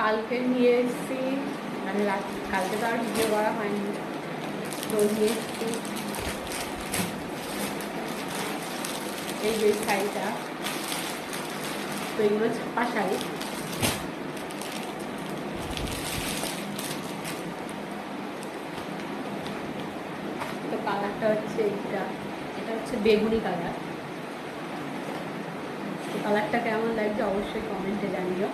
কালকে নিয়ে এসেছি। মানে কালকে তো আর ভিডিও করা হয়নি। তো নিয়ে এসেছি। এই যে শাড়িটা। তো এগুলো ছাপা শাড়ি। তো কালারটা হচ্ছে এইটা। এটা হচ্ছে বেগুনি কালার। কালারটা কেমন লাগছে অবশ্যই কমেন্টে জানিও।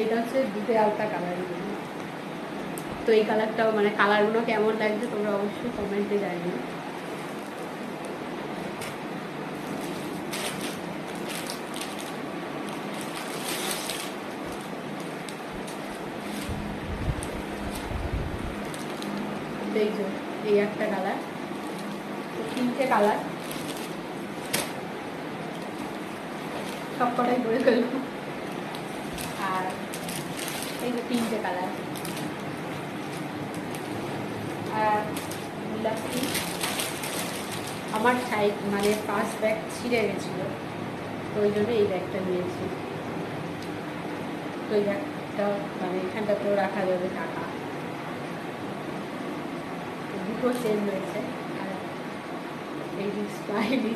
এটা হচ্ছে দুধে আলতা কালারগুলো তো এই কালারটাও মানে কালারগুলো কেমন লাগছে তোমরা অবশ্যই কমেন্টে জানিও। এই এই একটা কালার তিনটে কালার সব কটাই বলে ফেলব তিনটে কালার আর গোলাপি আমার সাইড মানে পাঁচ ব্যাগ ছিঁড়ে গেছিল। তো ওই জন্য এই ব্যাগটা নিয়েছি। তো এই ব্যাগটা মানে এখানটাতেও রাখা যাবে টাকা। দুটো সেম রয়েছে। আর এই